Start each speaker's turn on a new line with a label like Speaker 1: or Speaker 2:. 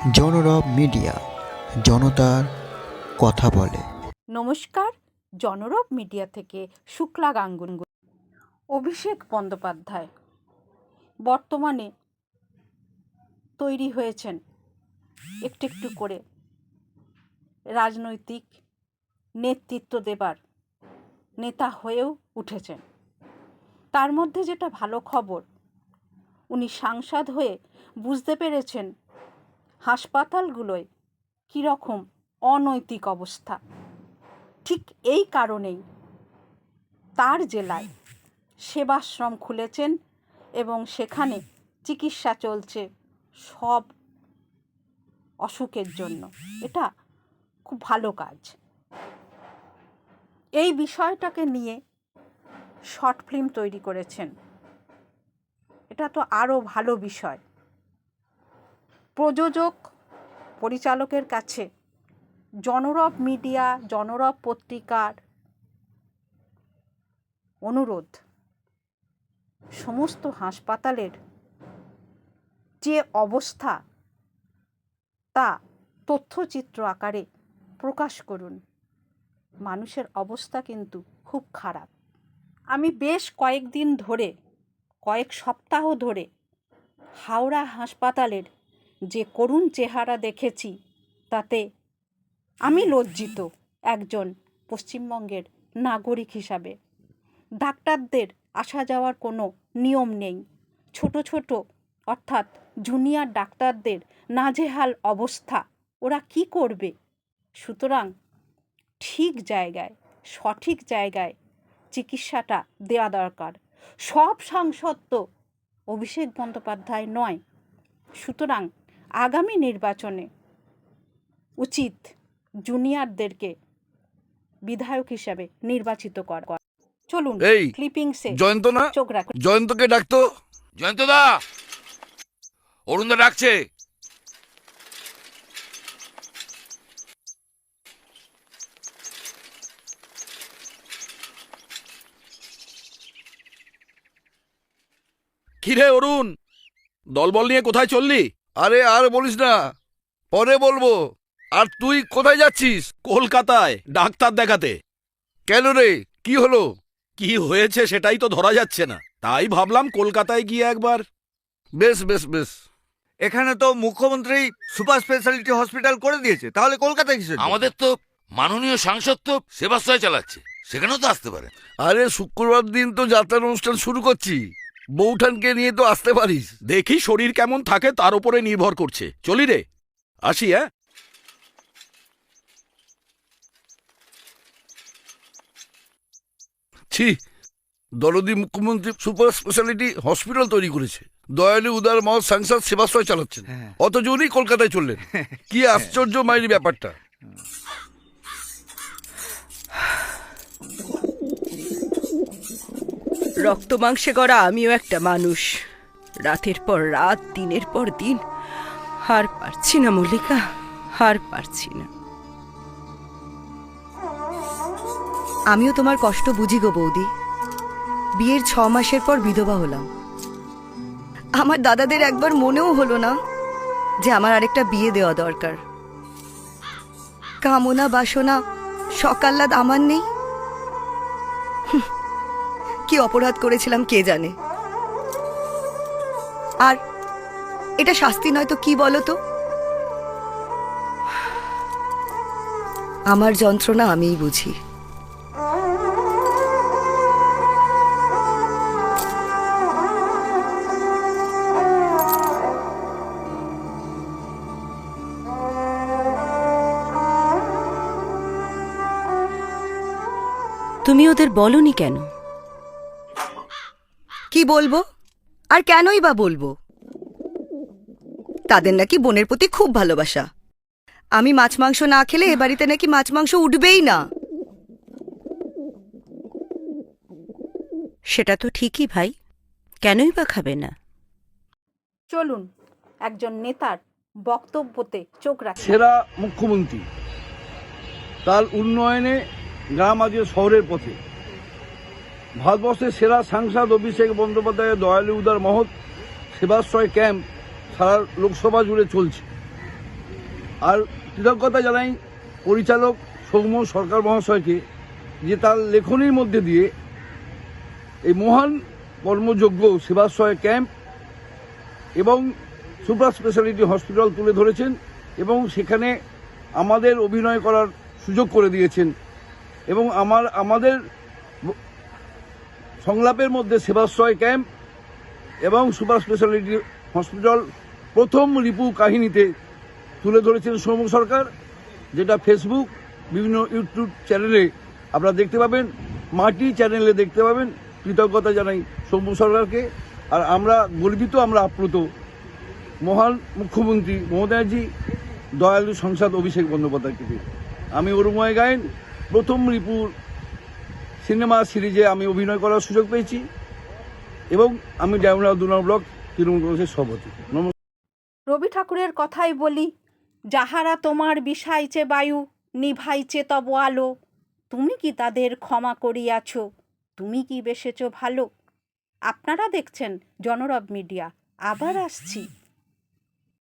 Speaker 1: জনরব media, জনতার কথা বলে।
Speaker 2: নমস্কার, জনরব মিডিয়া থেকে শুক্লা গাঙ্গুন অভিষেক বন্দ্যোপাধ্যায়। বর্তমানে তৈরি হয়েছেন একটু একটু করে রাজনৈতিক নেতৃত্ব দেবার নেতা হয়েও উঠেছেন। তার মধ্যে যেটা ভালো খবর, উনি সাংসদ হয়ে বুঝতে পেরেছেন হাসপাতালগুলোয় কীরকম অনৈতিক অবস্থা? ঠিক এই কারণেই তার জেলায় সেবাশ্রম খুলেছেন এবং সেখানে চিকিৎসা চলছে সব অসুখের জন্য। এটা খুব ভালো কাজ। এই বিষয়টাকে নিয়ে শর্ট ফিল্ম তৈরি করেছেন। এটা তো আরও ভালো বিষয়। প্রযোজক পরিচালকের কাছে জনরব মিডিয়া, জনরব পত্রিকার অনুরোধ। সমস্ত হাসপাতালের যে অবস্থা, তা তথ্যচিত্র আকারে প্রকাশ করুন। মানুষের অবস্থা কিন্তু খুব খারাপ। আমি বেশ কয়েকদিন ধরে, কয়েক সপ্তাহ ধরে হাওড়া হাসপাতালের যে করুণ চেহারা দেখেছি, তাতে আমি লজ্জিত একজন পশ্চিমবঙ্গের নাগরিক হিসাবে। ডাক্তারদের আসা যাওয়ার কোনো নিয়ম নেই। ছোট ছোট, অর্থাৎ জুনিয়র ডাক্তারদের নাজেহাল অবস্থা, ওরা কি করবে? সুতরাং ঠিক জায়গায়, সঠিক জায়গায় চিকিৎসাটা দেওয়া দরকার। সব সাংসদ তো অভিষেক বন্দ্যোপাধ্যায় নয়। সুতরাং আগামী নির্বাচনে উচিত জুনিয়রদেরকে বিধায়ক হিসাবে নির্বাচিত করা চলুন
Speaker 3: এই, ক্লিপিং
Speaker 2: ক্লিপিংসে
Speaker 3: জয়ন্ত না
Speaker 2: চোখ রাখুন।
Speaker 3: জয়ন্তকে ডাকতো। জয়ন্ত দা অরুণদা ডাকছে। কিরে অরুণ দলবল নিয়ে কোথায় চললি? আরে আর বলিস না। পরে বলব। আর তুই কোথায় যাচ্ছিস?
Speaker 4: কলকাতায় ডাক্তার দেখাতে।
Speaker 3: কেন রে? কি হলো?
Speaker 4: কি হয়েছে সেটাই তো ধরা যাচ্ছে না। তাই ভাবলাম কলকাতায় গিয়ে একবার।
Speaker 3: বেশ বেশ বেশ।
Speaker 5: এখানে তো মুখ্যমন্ত্রী সুপার স্পেশালিটি হসপিটাল করে দিয়েছে। তাহলে কলকাতায় কিসের জন্য?
Speaker 6: আমাদের তো মাননীয় সাংসদ তো সেবাশ্রয় চালাচ্ছে। সেখানেও তো আসতে পারে।
Speaker 3: আরে শুক্রবার দিন তো যাত্রার অনুষ্ঠান শুরু করছি। বৌঠানকে নিয়ে তো আসতে পারিস।
Speaker 4: দেখি শরীর কেমন থাকে তার উপরে নির্ভর করছে। চলি রে। আসি হ্যাঁ?
Speaker 3: ছি দরদি মুখ্যমন্ত্রী সুপার স্পেশালিটি হসপিটাল তৈরি করেছে। দয়ালু উদার মহৎ সাংসদ সেবাশ্রয় চালাচ্ছেন।
Speaker 5: হ্যাঁ।
Speaker 3: অথচ কলকাতায় চললেন। কি আশ্চর্য মাইরি ব্যাপারটা।
Speaker 7: রক্ত মাংসে গড়া আমিও একটা মানুষ। রাতের পর রাত, দিনের পর দিন। হার পারছি না, মল্লিকা। হার পারছি না।
Speaker 8: আমিও তোমার কষ্ট বুঝি গো বৌদি। বিয়ের ছ মাসের পর বিধবা হলাম। আমার দাদাদের একবার মনেও হলো না যে আমার আরেকটা বিয়ে দেওয়া দরকার। কামনা বাসনা সকাল্লাদ আমার নেই। কি অপরাধ করেছিলাম কে জানে? আর এটা শাস্তি নয় তো কি বলো তো? আমার যন্ত্রণা আমিই বুঝি।
Speaker 7: তুমি ওদের বলনি কেন?
Speaker 8: কি বলব? আর কেনই বা বলব? তাদের নাকি বোনের প্রতি খুব ভালোবাসা। আমি মাছ মাংস না খেলে এ বাড়িতে নাকি মাছ মাংস উঠবেই না।
Speaker 7: সেটা তো ঠিকই ভাই কেনই বা খাবে না?
Speaker 2: চলুন একজন নেতার বক্তব্যতে চোখ রাখুন
Speaker 9: সেরা মুখ্যমন্ত্রী তার উন্নয়নে গ্রাম আজ শহরের পথে। ভারতবর্ষের সেরা সাংসদ অভিষেক বন্দ্যোপাধ্যায়ের দয়ালু উদার মহৎ, সেবাশ্রয় ক্যাম্প সারা লোকসভা জুড়ে চলছে। আর কৃতজ্ঞতা জানাই পরিচালক সৌম্য সরকার মহাশয়কে যে তার লেখনীর মধ্যে দিয়ে এই মহান কর্মযোগ্য সেবাশ্রয় ক্যাম্প এবং সুপার স্পেশালিটি হসপিটাল তুলে ধরেছেন এবং সেখানে আমাদের অভিনয় করার সুযোগ করে দিয়েছেন এবং আমার, আমাদের সংলাপের মধ্যে সেবাশ্রয় ক্যাম্প এবং সুপার স্পেশালিটি হসপিটাল প্রথম রিপু কাহিনীতে তুলে ধরেছেন সৌম্য সরকার, যেটা ফেসবুক বিভিন্ন ইউটিউব চ্যানেলে আপনারা দেখতে পাবেন। মাটি চ্যানেলে দেখতে পাবেন। কৃতজ্ঞতা জানাই সৌম্য সরকারকে। আর আমরা গর্বিত, আমরা আপ্লুত। মহান মুখ্যমন্ত্রী মমতাজি দয়ালু সংসদ অভিষেক বন্দ্যোপাধ্যায়কে আমি অরুময় গায়েন, প্রথম রিপুর সিনেমা সিরিজে আমি অভিনয় করার সুযোগ পেয়েছি এবং আমি ডায়মন্ড দুনার ব্লক তৃণমূল কংগ্রেসের সভাপতি।
Speaker 2: রবি ঠাকুরের কথাই বলি, যাহারা তোমার বিষাইছে বায়ু, নিভাইছে তব আলো, তুমি কি তাদের ক্ষমা করিয়াছ? তুমি কি বেসেছ ভালো? আপনারা দেখছেন জনরব মিডিয়া, আবার আসছি।